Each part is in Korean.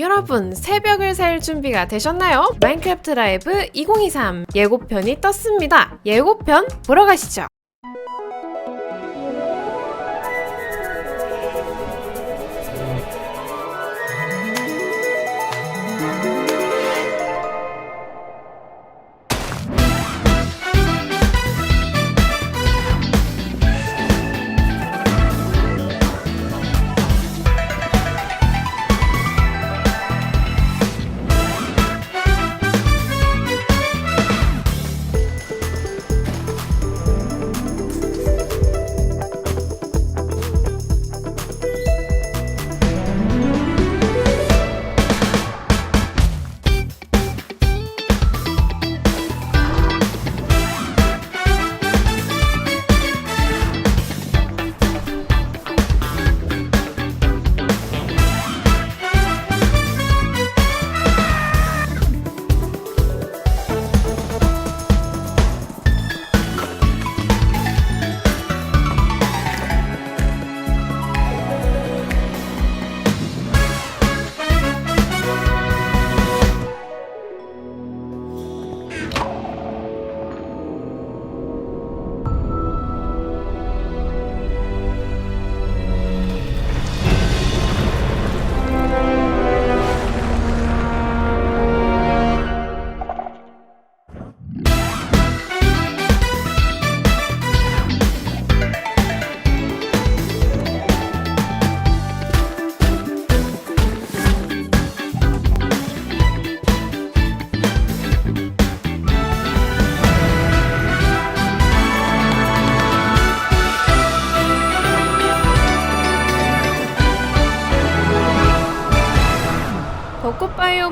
여러분, 새벽을 살 준비가 되셨나요? 마인크래프트 라이브 2023 예고편이 떴습니다. 예고편 보러 가시죠.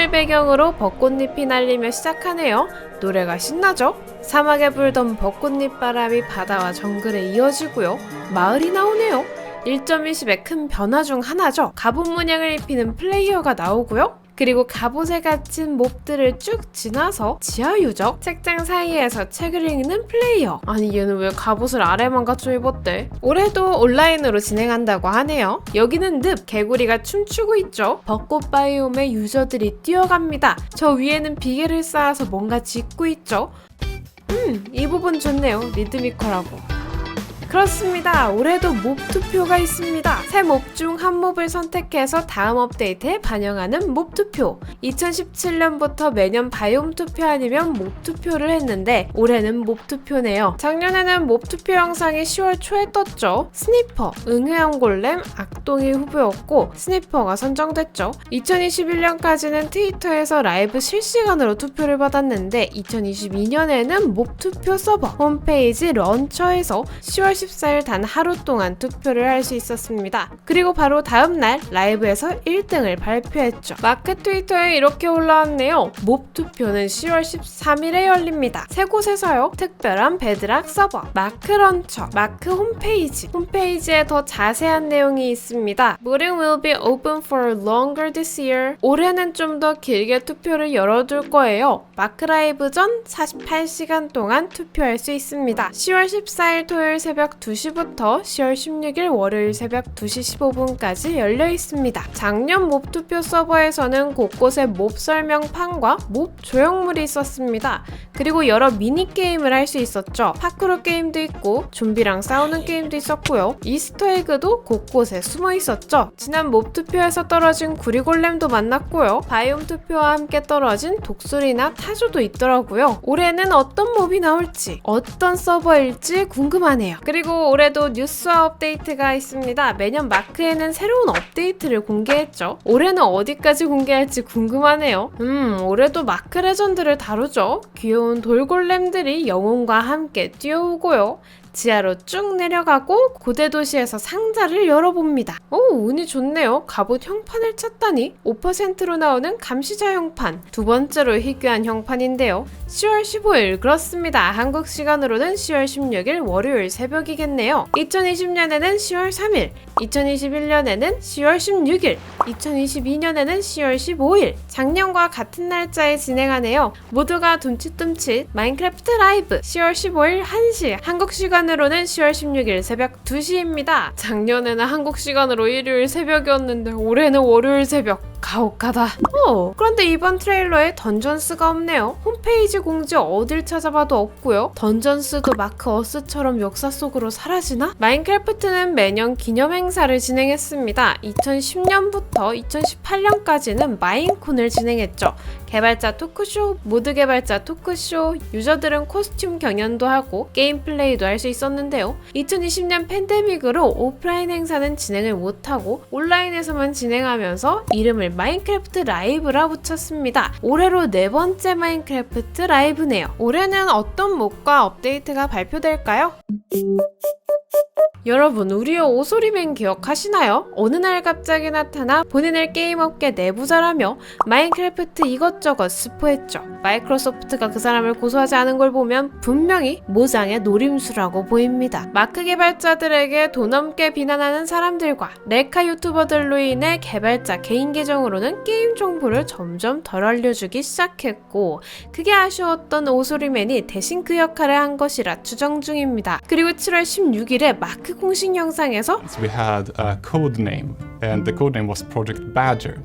바이옴을 배경으로 벚꽃잎이 날리며 시작하네요. 노래가 신나죠? 사막에 불던 벚꽃잎 바람이 바다와 정글에 이어지고요. 마을이 나오네요. 1.20의 큰 변화 중 하나죠. 갑옷 문양을 입히는 플레이어가 나오고요. 그리고 갑옷에 갇힌 몹들을 쭉 지나서 지하 유적 책장 사이에서 책을 읽는 플레이어. 아니 얘는 왜 갑옷을 아래만 갖춰 입었대? 올해도 온라인으로 진행한다고 하네요. 여기는 늪 개구리가 춤추고 있죠. 벚꽃 바이옴의 유저들이 뛰어갑니다. 저 위에는 비계를 쌓아서 뭔가 짓고 있죠. 음 이 부분 좋네요. 리드미컬하고 그렇습니다. 올해도 몹 투표가 있습니다. 새몹중 한 몹을 선택해서 다음 업데이트에 반영하는 몹 투표. 2017년부터 매년 바이옴 투표 아니면 몹 투표를 했는데 올해는 몹 투표네요. 작년에는 몹 투표 영상이 10월 초에 떴죠. 스니퍼, 응해형 골렘, 악동이 후보였고 스니퍼가 선정됐죠. 2021년까지는 트위터에서 라이브 실시간으로 투표를 받았는데 2022년에는 몹 투표 서버 홈페이지 런처에서 10월 14일 단 하루 동안 투표를 할 수 있었습니다. 그리고 바로 다음 날 라이브에서 1등을 발표했죠. 마크 트위터에 이렇게 올라왔네요. 몹 투표는 10월 13일에 열립니다. 세 곳에서요. 특별한 베드락 서버, 마크 런처, 마크 홈페이지. 홈페이지에 더 자세한 내용이 있습니다. Voting will be open for longer this year. 올해는 좀 더 길게 투표를 열어둘 거예요. 마크 라이브 전 48시간 동안 투표할 수 있습니다. 10월 14일 토요일 새벽 2시부터 10월 16일 월요일 새벽 2시 15분까지 열려 있습니다. 작년 몹 투표 서버에서는 곳곳에 몹 설명판과 몹 조형물이 있었습니다. 그리고 여러 미니게임을 할 수 있었죠. 파크로 게임도 있고 좀비랑 싸우는 게임도 있었고요. 이스터에그도 곳곳에 숨어 있었죠. 지난 몹 투표에서 떨어진 구리골렘도 만났고요. 바이옴 투표와 함께 떨어진 독수리나 타조도 있더라고요. 올해는 어떤 몹이 나올지, 어떤 서버일지 궁금하네요. 그리고 올해도 뉴스와 업데이트가 있습니다. 매년 마크에는 새로운 업데이트를 공개했죠. 올해는 어디까지 공개할지 궁금하네요. 음, 올해도 마크 레전드를 다루죠. 귀여운 돌골렘들이 영웅과 함께 뛰어오고요. 지하로 쭉 내려가고 고대 도시에서 상자를 열어봅니다. 오, 운이 좋네요. 갑옷 형판을 찾다니 5%로 나오는 감시자 형판. 두 번째로 희귀한 형판인데요. 10월 15일 그렇습니다. 한국 시간으로는 10월 16일 월요일 새벽이겠네요. 2020년에는 10월 3일, 2021년에는 10월 16일, 2022년에는 10월 15일. 작년과 같은 날짜에 진행하네요. 모두가 둠칫둠칫 마인크래프트 라이브 10월 15일 1시 한국 시간 으로는 10월 16일 새벽 2시입니다. 작년에는 한국 시간으로 일요일 새벽이었는데 올해는 월요일 새벽 가혹하다. 어, 그런데 이번 트레일러에 던전스가 없네요. 홈페이지 공지 어딜 찾아봐도 없고요. 던전스도 마크 어스처럼 역사 속으로 사라지나? 마인크래프트는 매년 기념 행사를 진행했습니다. 2010년부터 2018년까지는 마인콘을 진행했죠. 개발자 토크쇼, 모드 개발자 토크쇼, 유저들은 코스튬 경연도 하고 게임 플레이도 할 수 있었는데요. 2020년 팬데믹으로 오프라인 행사는 진행을 못하고 온라인에서만 진행하면서 이름을 마인크래프트 라이브라 붙였습니다. 올해로 네 번째 마인크래프트 라이브네요. 올해는 어떤 목과 업데이트가 발표될까요? 여러분, 우리의 오소리맨 기억하시나요? 어느 날 갑자기 나타나 본인을 게임업계 내부자라며 마인크래프트 이것저것 스포했죠. 마이크로소프트가 그 사람을 고소하지 않은 걸 보면 분명히 모장의 노림수라고 보입니다. 마크 개발자들에게 돈 넘게 비난하는 사람들과 레카 유튜버들로 인해 개발자 개인 계정으로는 게임 정보를 점점 덜 알려주기 시작했고 그게 아쉬웠던 오소리맨이 대신 그 역할을 한 것이라 추정 중입니다. 그리고 7월 16일에 마크 공식 영상에서 we had a code name, and the code name was Project Badger.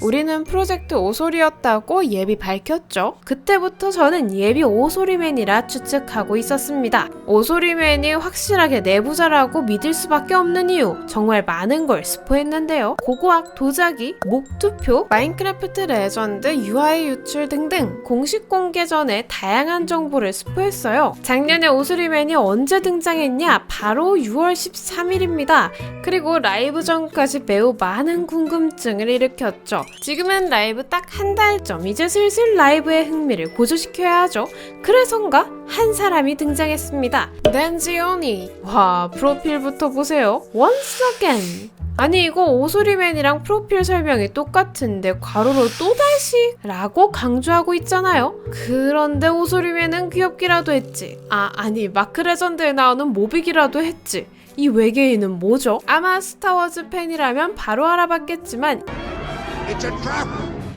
우리는 프로젝트 오소리였다고 예비 밝혔죠. 그때부터 저는 예비 오소리맨이라 추측하고 있었습니다. 오소리맨이 확실하게 내부자라고 믿을 수밖에 없는 이유 정말 많은 걸 스포했는데요. 고고학 도자기, 목투표, 마인크래프트 레전드, UI 유출 등등 공식 공개 전에 다양한 정보를 스포했어요. 작년에 오소리맨이 언제 등장했냐? 바로 6월 13일입니다. 그리고 라이브 전까지 매우 많은 궁금증을 일으켰죠. 지금은 라이브 딱 한 달쯤 이제 슬슬 라이브의 흥미를 고조시켜야 하죠. 그래서인가 한 사람이 등장했습니다. 낸지오니. 와 프로필부터 보세요. Once again. 아니 이거 오소리맨이랑 프로필 설명이 똑같은데 괄호로 또다시 라고 강조하고 있잖아요 그런데 오소리맨은 귀엽기라도 했지 아 아니 마크 레전드에 나오는 모빅이라도 했지 이 외계인은 뭐죠? 아마 스타워즈 팬이라면 바로 알아봤겠지만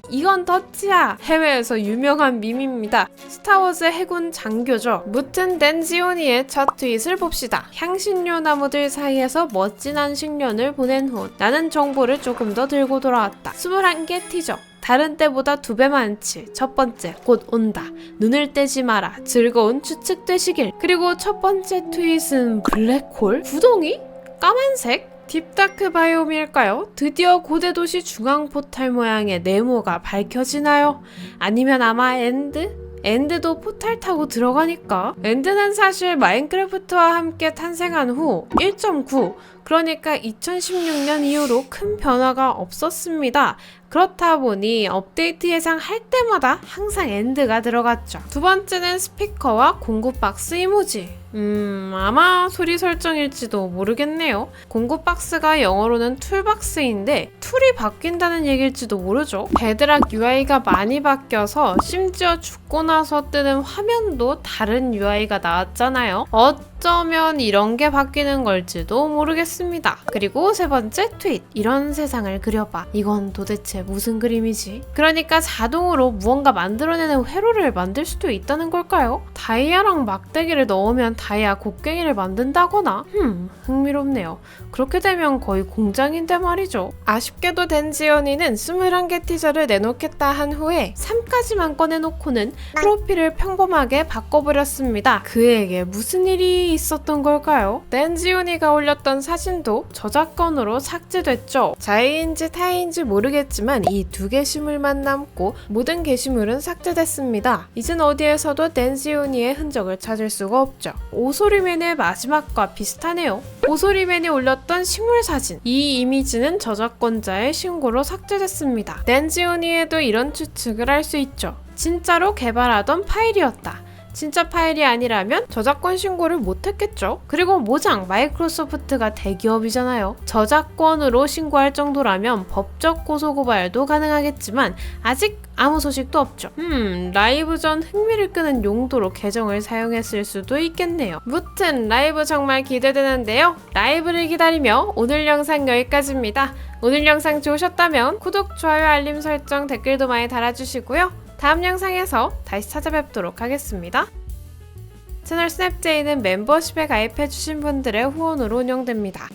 이건 더치야 해외에서 유명한 밈입니다. 스타워즈 해군 장교죠. 무튼 댄지오니의 첫 트윗을 봅시다. 향신료 나무들 사이에서 멋진 한식년을 보낸 후 나는 정보를 조금 더 들고 돌아왔다. 21개 티저. 다른 때보다 두 배 많지. 첫 번째, 곧 온다. 눈을 떼지 마라. 즐거운 추측되시길. 그리고 첫 번째 트윗은 블랙홀? 구덩이? 까만색? 딥다크 바이옴일까요? 드디어 고대 도시 중앙 포탈 모양의 네모가 밝혀지나요? 아니면 아마 엔드? 엔드도 포탈 타고 들어가니까 엔드는 사실 마인크래프트와 함께 탄생한 후 1.9 그러니까 2016년 이후로 큰 변화가 없었습니다. 그렇다 보니 업데이트 예상할 때마다 항상 엔드가 들어갔죠. 두 번째는 스피커와 공구 박스 이모지. 음, 아마 소리 설정일지도 모르겠네요. 공구 박스가 영어로는 툴박스인데 툴이 바뀐다는 얘기일지도 모르죠. 베드락 UI가 많이 바뀌어서 심지어 죽고 나서 뜨는 화면도 다른 UI가 나왔잖아요. 어쩌면 이런 게 바뀌는 걸지도 모르겠습니다. 그리고 세 번째 트윗. 이런 세상을 그려봐. 이건 도대체 무슨 그림이지? 그러니까 자동으로 무언가 만들어내는 회로를 만들 수도 있다는 걸까요? 다이아랑 막대기를 넣으면 다이아 곡괭이를 만든다거나? 흠, 흥미롭네요. 그렇게 되면 거의 공장인데 말이죠. 아쉽게도 덴지언이는 21개 티저를 내놓겠다 한 후에 3까지만 꺼내놓고는 프로필을 평범하게 바꿔버렸습니다. 그에게 무슨 일이 있었던 걸까요? 덴지온이가 올렸던 사진도 저작권으로 삭제됐죠. 자이인지 타이인지 모르겠지만 이 두 게시물만 남고 모든 게시물은 삭제됐습니다. 이젠 어디에서도 덴지온이의 흔적을 찾을 수가 없죠. 오소리맨의 마지막과 비슷하네요. 오소리맨이 올렸던 식물 사진. 이 이미지는 저작권자의 신고로 삭제됐습니다. 덴지온이에도 이런 추측을 할 수 있죠. 진짜로 개발하던 파일이었다. 진짜 파일이 아니라면 저작권 신고를 못했겠죠. 그리고 모장 마이크로소프트가 대기업이잖아요. 저작권으로 신고할 정도라면 법적 고소고발도 가능하겠지만 아직 아무 소식도 없죠. 음, 라이브 전 흥미를 끄는 용도로 계정을 사용했을 수도 있겠네요. 무튼 라이브 정말 기대되는데요. 라이브를 기다리며 오늘 영상 여기까지입니다. 오늘 영상 좋으셨다면 구독, 좋아요, 알림 설정, 댓글도 많이 달아주시고요. 다음 영상에서 다시 찾아뵙도록 하겠습니다. 채널 스냅제이는 멤버십에 가입해주신 분들의 후원으로 운영됩니다.